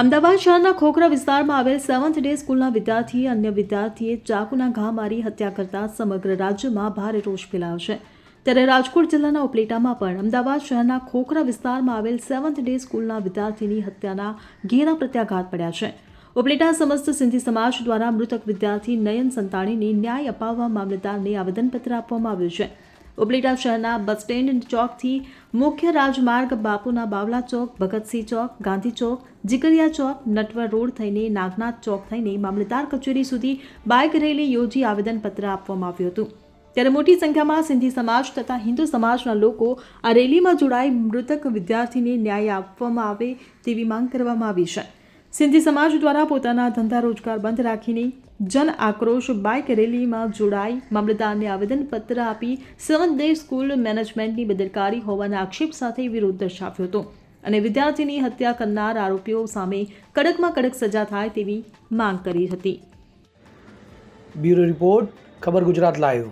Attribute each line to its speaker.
Speaker 1: અમદાવાદ શહેરના ખોખરા વિસ્તારમાં આવેલ સેવન્થ ડે સ્કૂલના વિદ્યાર્થી અન્ય વિદ્યાર્થીએ ચાકુના ઘા મારી હત્યા કરતા સમગ્ર રાજ્યમાં ભારે રોષ ફેલાયો છે. ત્યારે રાજકોટ જિલ્લાના ઉપલેટામાં પણ અમદાવાદ શહેરના ખોખરા વિસ્તારમાં આવેલ સેવન્થ ડે સ્કૂલના વિદ્યાર્થીની હત્યાના ઘેરા પ્રત્યાઘાત પડ્યા છે. ઉપલેટા સમસ્ત સિંધી સમાજ દ્વારા મૃતક વિદ્યાર્થી નયન સંતાણીને ન્યાય અપાવવા મામલતદારને આવેદનપત્ર આપવામાં આવ્યું છે. ઉપલેટા શહેરના બસ સ્ટેન્ડ ચોકથી મુખ્ય રાજમાર્ગ બાપુના બાવલા ચોક, ભગતસિંહ ચોક, ગાંધી ચોક, જીકરિયા ચોક, નટવર રોડ થઈને નાગનાથ ચોક થઈને મામલતદાર કચેરી સુધી બાઇક રેલી યોજી આવેદનપત્ર આપવામાં આવ્યું હતું. ત્યારે મોટી સંખ્યામાં સિંધી સમાજ તથા હિન્દુ સમાજના લોકો આ રેલીમાં જોડાઈ મૃતક વિદ્યાર્થીને ન્યાય આપવામાં આવે તેવી માંગ કરવામાં આવી છે. સિંધી સમાજ દ્વારા પોતાના ધંધા રોજગાર બંધ રાખીને જન આક્રોશ બાઇક રેલીમાં જોડાઈ મામલતદારને આવેદનપત્ર આપી સેવન ડે સ્કૂલ મેનેજમેન્ટની બેદરકારી હોવાના આક્ષેપ સાથે વિરોધ દર્શાવ્યો હતો અને વિદ્યાર્થીની હત્યા કરનાર આરોપીઓ સામે કડકમાં કડક સજા થાય તેવી માંગ કરી હતી.
Speaker 2: બ્યુરો રિપોર્ટ, ખબર ગુજરાત લાઈવ.